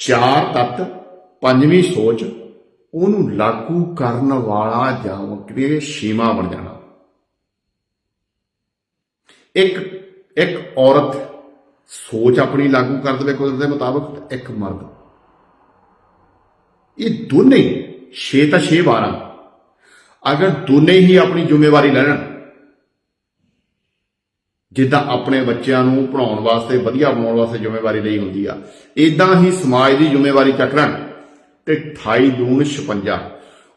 ਚਾਰ ਤੱਤ, ਪੰਜਵੀਂ ਸੋਚ, ਉਹਨੂੰ ਲਾਗੂ ਕਰਨ ਵਾਲਾ ਜਾਂ ਕਿ ਸ਼ੀਮਾ ਬਣ ਜਾਣਾ। ਇੱਕ ਇੱਕ ਔਰਤ ਸੋਚ ਆਪਣੀ ਲਾਗੂ ਕਰ ਦੇਵੇ ਕੁਦਰਤ ਦੇ ਮੁਤਾਬਕ ਇੱਕ ਮਰਦ। ਇਹ ਦੋਨੇ 6 ਤਾਂ 6 12 ਅਗਰ ਦੋਨੇ ਹੀ ਆਪਣੀ ਜ਼ਿੰਮੇਵਾਰੀ ਲੈਣ ਜਿੱਦਾਂ ਆਪਣੇ ਬੱਚਿਆਂ ਨੂੰ ਪੜਾਉਣ ਵਾਸਤੇ, ਵਧੀਆ ਬਣਾਉਣ ਵਾਸਤੇ ਜ਼ਿੰਮੇਵਾਰੀ ਲਈ ਹੁੰਦੀ ਆ। ਇਦਾਂ ਹੀ ਸਮਾਜ ਦੀ ਜ਼ਿੰਮੇਵਾਰੀ ਚੱਕਣ ਤੇ 28 ਜੂਨ 56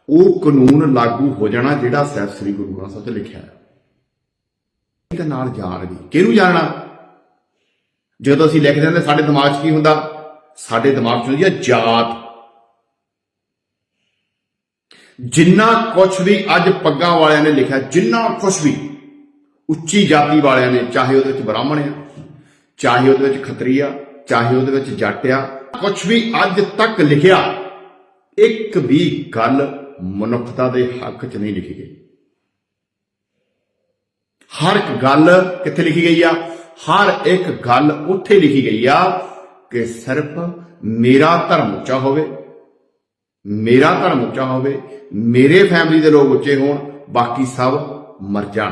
ਉਹ ਕਾਨੂੰਨ ਲਾਗੂ ਹੋ ਜਾਣਾ ਜਿਹੜਾ ਸਾਹਿਬ ਸ੍ਰੀ ਗੁਰੂ ਗ੍ਰੰਥ ਸਾਹਿਬ 'ਚ ਲਿਖਿਆ ਹੈ। ਇਹਦੇ ਨਾਲ ਜਾਣਗੇ ਕਿਹਨੂੰ ਜਾਣਨਾ? ਜਦੋਂ ਅਸੀਂ ਲਿਖਦੇ ਹਾਂ ਤਾਂ ਸਾਡੇ ਦਿਮਾਗ 'ਚ ਕੀ ਹੁੰਦਾ? ਸਾਡੇ ਦਿਮਾਗ 'ਚ ਹੁੰਦੀ ਹੈ ਜਾਤ। ਜਿੰਨਾ ਕੁਝ ਵੀ ਅੱਜ ਪੱਗਾਂ ਵਾਲਿਆਂ ਨੇ ਲਿਖਿਆ, ਜਿੰਨਾ ਕੁਝ ਵੀ ਉੱਚੀ ਜਾਤੀ ਵਾਲਿਆਂ ਨੇ, ਚਾਹੇ ਉਹਦੇ ਵਿੱਚ ਬ੍ਰਾਹਮਣ ਆ, ਚਾਹੇ ਉਹਦੇ ਵਿੱਚ ਖੱਤਰੀ ਆ, ਚਾਹੇ ਉਹਦੇ ਵਿੱਚ ਜੱਟ ਆ ਕੁਝ ਵੀ ਅੱਜ ਤੱਕ ਲਿਖਿਆ, ਇੱਕ ਵੀ ਗੱਲ ਮਨੁੱਖਤਾ ਦੇ ਹੱਕ 'ਚ ਨਹੀਂ ਲਿਖੀ ਗਈ। ਹਰ ਇੱਕ ਗੱਲ ਕਿੱਥੇ ਲਿਖੀ ਗਈ ਆ? ਹਰ ਇੱਕ ਗੱਲ ਉੱਥੇ ਲਿਖੀ ਗਈ ਆ ਕਿ ਸਿਰਫ ਮੇਰਾ ਧਰਮ ਉੱਚਾ ਹੋਵੇ, ਮੇਰਾ ਧਰਮ ਉੱਚਾ ਹੋਵੇ, ਮੇਰੇ ਫੈਮਿਲੀ ਦੇ ਲੋਕ ਉੱਚੇ ਹੋਣ, ਬਾਕੀ ਸਭ ਮਰ ਜਾਣ।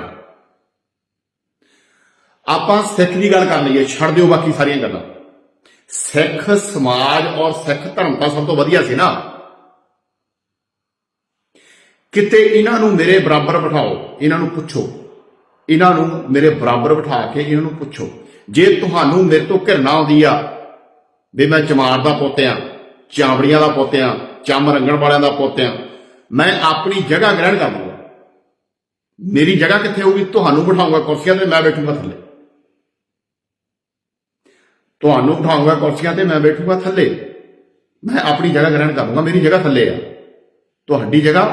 ਆਪਾਂ ਸਿੱਖ ਦੀ ਗੱਲ ਕਰ ਲਈਏ, ਛੱਡ ਦਿਓ ਬਾਕੀ ਸਾਰੀਆਂ ਗੱਲਾਂ। ਸਿੱਖ ਸਮਾਜ ਔਰ ਸਿੱਖ ਧਰਮ ਤਾਂ ਸਭ ਤੋਂ ਵਧੀਆ ਸੀ ਨਾ। ਕਿਤੇ ਇਹਨਾਂ ਨੂੰ ਮੇਰੇ ਬਰਾਬਰ ਬਿਠਾਓ, ਇਹਨਾਂ ਨੂੰ ਪੁੱਛੋ। ਇਹਨਾਂ ਨੂੰ ਮੇਰੇ ਬਰਾਬਰ ਬਿਠਾ ਕੇ ਇਹਨਾਂ ਨੂੰ ਪੁੱਛੋ। ਜੇ ਤੁਹਾਨੂੰ ਮੇਰੇ ਤੋਂ ਘਿਰਣਾ ਆਉਂਦੀ ਆ, ਵੀ ਮੈਂ ਚਮਾਰ ਦਾ ਪੁੱਤ ਆ ਚਾਂਬੜੀਆਂ ਦਾ ਪੁੱਤ ਆ, ਚੰਮ ਰੰਗਣ ਵਾਲਿਆਂ ਦਾ ਪੁੱਤ ਆ, ਮੈਂ ਆਪਣੀ ਜਗ੍ਹਾ ਗ੍ਰਹਿਣ ਕਰ ਲੂੰਗਾ ਮੇਰੀ ਜਗ੍ਹਾ ਕਿੱਥੇ ਹੋਊਗੀ? ਤੁਹਾਨੂੰ ਬਿਠਾਉਂਗਾ ਕੁਰਸੀਆਂ ਤੇ, ਮੈਂ ਬੈਠੂੰਗਾ ਥੱਲੇ। ਤੁਹਾਨੂੰ ਬਿਠਾਉਂਗਾ ਕੁਰਸੀਆਂ ਤੇ, ਮੈਂ ਬੈਠੂਗਾ ਥੱਲੇ। ਮੈਂ ਆਪਣੀ ਜਗ੍ਹਾ ਗ੍ਰਹਿਣ ਕਰੂੰਗਾ ਮੇਰੀ ਜਗ੍ਹਾ ਥੱਲੇ ਆ। ਤੁਹਾਡੀ ਜਗ੍ਹਾ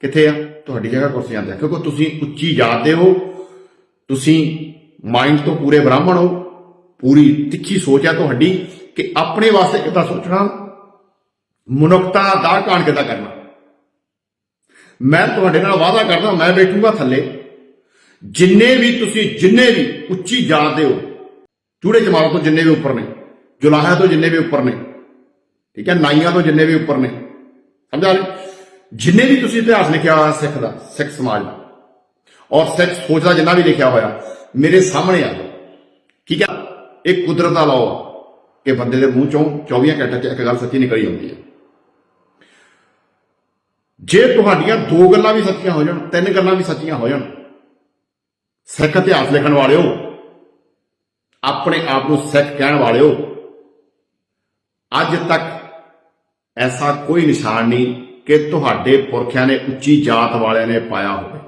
ਕਿੱਥੇ ਆ? ਤੁਹਾਡੀ ਜਗ੍ਹਾ ਕੁਰਸੀਆਂ ਤੇ ਕਿਉਂਕਿ ਤੁਸੀਂ ਉੱਚੀ ਜਾਤ ਦੇ ਹੋ, ਤੁਸੀਂ ਮਾਈਂਡ ਤੋਂ ਪੂਰੇ ਬ੍ਰਾਹਮਣ ਹੋ, ਪੂਰੀ ਤਿੱਖੀ ਸੋਚ ਆ ਤੁਹਾਡੀ ਕਿ ਆਪਣੇ ਵਾਸਤੇ ਕਿੱਦਾਂ ਸੋਚਣਾ, ਮਨੁੱਖਤਾ ਦਾ ਕਾਣ ਕਿੱਦਾਂ ਕਰਨਾ। ਮੈਂ ਤੁਹਾਡੇ ਨਾਲ ਵਾਅਦਾ ਕਰਦਾ, ਮੈਂ ਬੈਠੂੰਗਾ ਥੱਲੇ। ਜਿੰਨੇ ਵੀ ਤੁਸੀਂ, ਜਿੰਨੇ ਵੀ ਉੱਚੀ ਜਾਤ ਦੇ ਹੋ ਚੂੜੇ ਜਮਾਲਾਂ ਤੋਂ ਜਿੰਨੇ ਵੀ ਉੱਪਰ ਨੇ, ਜੁਲਾਹਿਆਂ ਤੋਂ ਜਿੰਨੇ ਵੀ ਉੱਪਰ ਨੇ, ਠੀਕ ਹੈ, ਨਾਈਆਂ ਤੋਂ ਜਿੰਨੇ ਵੀ ਉੱਪਰ ਨੇ, ਸਮਝਾ ਲਈ? ਜਿੰਨੇ ਵੀ ਤੁਸੀਂ ਇਤਿਹਾਸ ਲਿਖਿਆ ਹੋਇਆ ਸਿੱਖ ਦਾ, ਸਿੱਖ ਸਮਾਜ ਦਾ, ਔਰ ਸਿੱਖ ਸੋਚ ਦਾ ਜਿੰਨਾ ਵੀ ਲਿਖਿਆ ਹੋਇਆ, ਮੇਰੇ ਸਾਹਮਣੇ ਆ ਠੀਕ ਹੈ ਇਹ ਕੁਦਰਤ ਦਾ ਲਾਅ ਆ ਕਿ ਬੰਦੇ ਦੇ ਮੂੰਹ ਚੋਂ 24 ਘੰਟੇ 'ਚ ਇੱਕ ਗੱਲ ਸੱਚੀ ਨਿਕਲੀ ਆਉਂਦੀ ਹੈ। ਜੇ ਤੁਹਾਡੀਆਂ ਦੋ ਗੱਲਾਂ ਵੀ ਸੱਚੀਆਂ ਹੋ ਜਾਣ, ਤਿੰਨ ਗੱਲਾਂ ਵੀ ਸੱਚੀਆਂ ਹੋ ਜਾਣ, ਸਿੱਖ ਇਤਿਹਾਸ ਲਿਖਣ ਵਾਲਿਓ ਆਪਣੇ ਆਪ ਨੂੰ ਸਿੱਖ ਕਹਿਣ ਵਾਲਿਓ, ਅੱਜ ਤੱਕ ਐਸਾ ਕੋਈ ਨਿਸ਼ਾਨ ਨਹੀਂ ਕਿ ਤੁਹਾਡੇ ਪੁਰਖਿਆਂ ਨੇ ਉੱਚੀ ਜਾਤ ਵਾਲਿਆਂ ਨੇ ਪਾਇਆ ਹੋਵੇ।